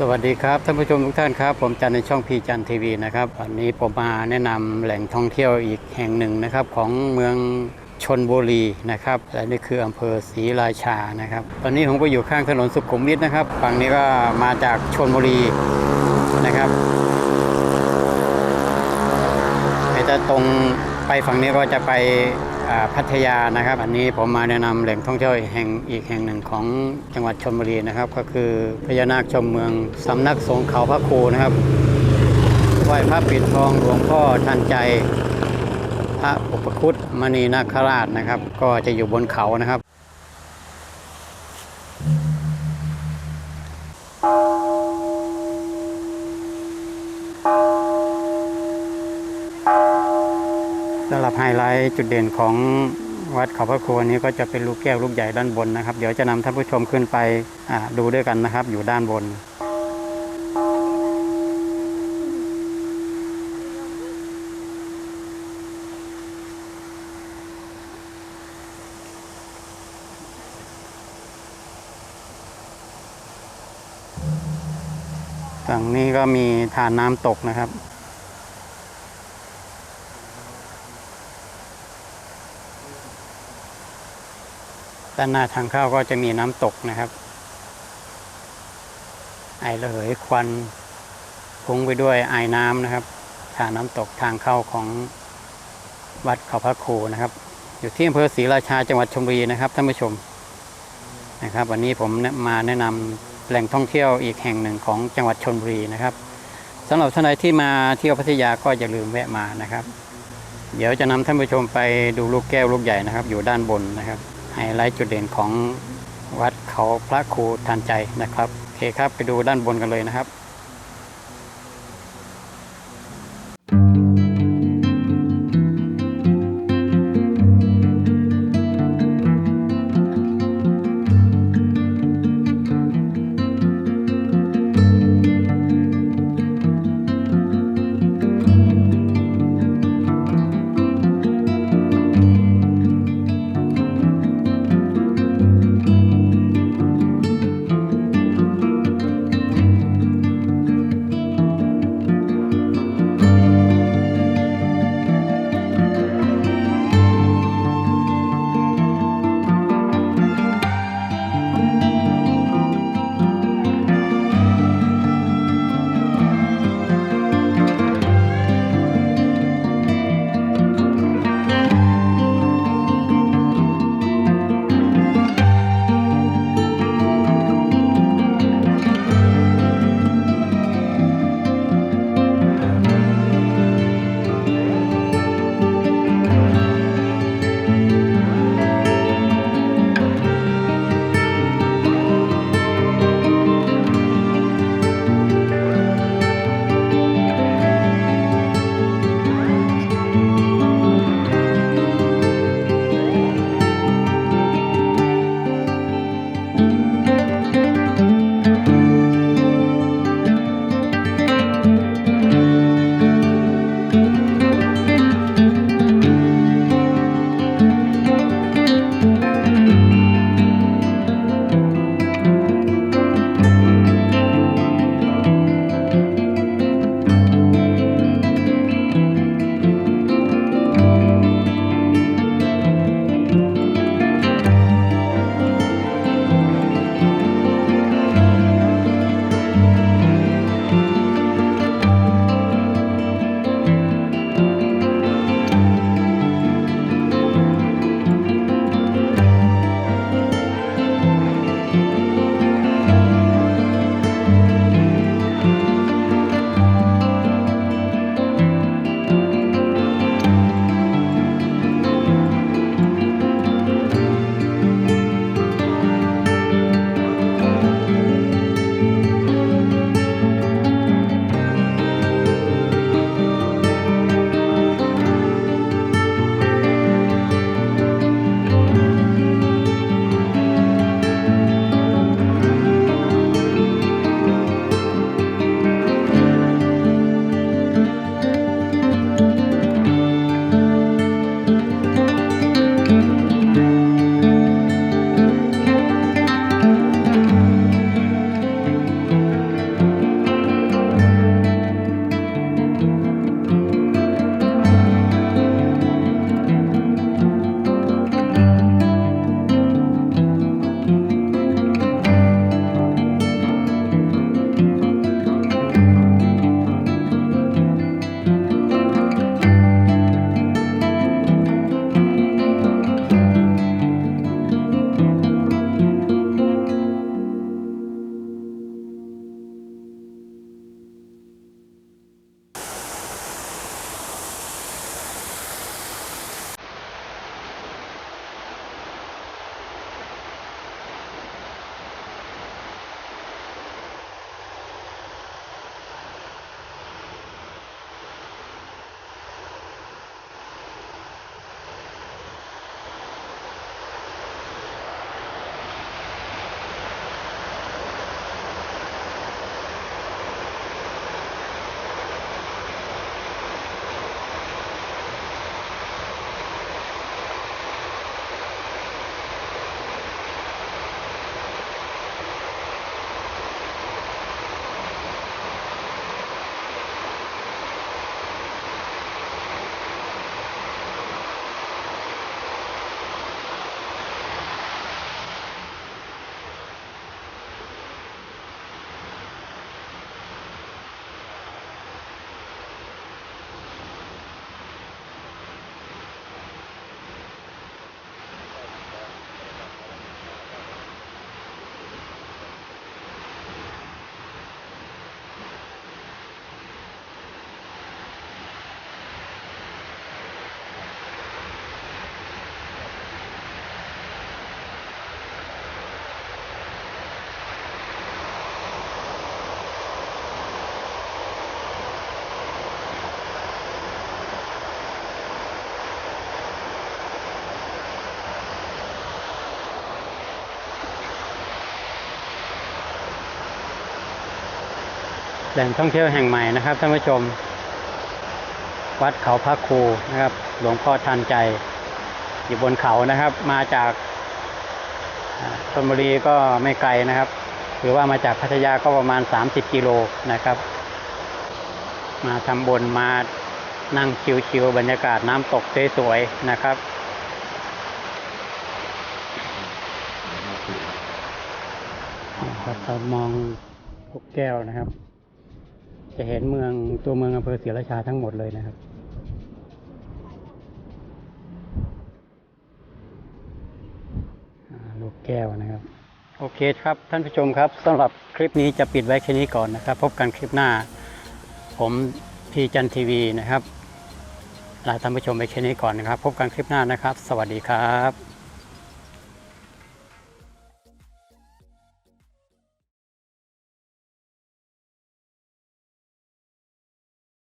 สวัสดีครับท่านผู้ชมทุกท่านครับ ผมจันในช่องพีจันทีวีนะครับวันนี้ผมมาแนะนำแหล่งท่องเที่ยวอีกแห่งหนึ่งนะครับของเมืองชนบุรีนะครับและนี่คืออำเภอศรีราชานะครับ ตอนนี้ผมก็อยู่ข้างถนนสุขุมวิทนะครับฝั่งนี้ก็มาจากชนบุรีนะครับแต่ตรงไปฝั่งนี้ก็จะไป พัทยานะครับ อันนี้ผมมาแนะนำแหล่งท่องเที่ยวแห่งอีกแห่งหนึ่งของจังหวัดชลบุรีนะครับ ก็คือพญานาคชมเมืองสำนักสงฆ์เขาพระครูนะครับไหว้พระปิดทองหลวงพ่อทันใจ พระอุปคุตมณีนาคราชนะครับ ก็จะอยู่บนเขานะครับ สำหรับไฮไลท์จุดเด่นของวัดเขาพระครูนี้ก็จะเป็นลูกแก้วลูกใหญ่ด้านบนนะครับ เดี๋ยวจะนำท่านผู้ชมขึ้นไปดูด้วยกันนะครับ อยู่ด้านบนฝั่งนี้ก็มีทานน้ำตกนะครับ ด้านหน้าทางเข้าก็จะมีน้ำตกนะครับ ไอระเหยควันพุ่งไปด้วยไอน้ำนะครับทางน้ำตกทางเข้าของวัดเขาพระโคนะครับ อยู่ที่อำเภอศรีราชาจังหวัดชลบุรีนะครับท่านผู้ชมนะครับ วันนี้ผมมาแนะนำแหล่งท่องเที่ยวอีกแห่งหนึ่งของจังหวัดชลบุรีนะครับสำหรับท่านใดที่มาเที่ยวพัทยาก็อย่าลืมแวะมานะครับ เดี๋ยวจะนำท่านผู้ชมไปดูลูกแก้วลูกใหญ่นะครับ อยู่ด้านบนนะครับ ไฮไลท์จุดเด่นของวัดเขาพระครูทันใจนะครับโอเคครับไปดูด้านบนกันเลยนะครับ แหล่งท่องเที่ยวแห่งใหม่นะครับท่านผู้ชม วัดเขาพระครูนะครับ หลวงพ่อทันใจ อยู่บนเขานะครับ มาจากชลบุรีก็ไม่ไกลนะครับ หรือว่ามาจากพัทยาก็ประมาณ 30 กิโลนะครับ มาทำบนมานั่งชิวๆบรรยากาศน้ำตกสวยๆนะครับครับมองพวกแก้วนะครับ จะเห็นเมืองตัวเมืองอำเภอศรีราชาทั้งหมดเลยนะครับ ลูกแก้วนะครับ โอเคครับท่านผู้ชมครับสำหรับคลิปนี้จะปิดไว้แค่นี้ก่อนนะครับ พบกันคลิปหน้า ผมพีจันทีวีนะครับลาท่านผู้ชมไปแค่นี้ก่อนนะครับ พบกันคลิปหน้านะครับ สวัสดีครับ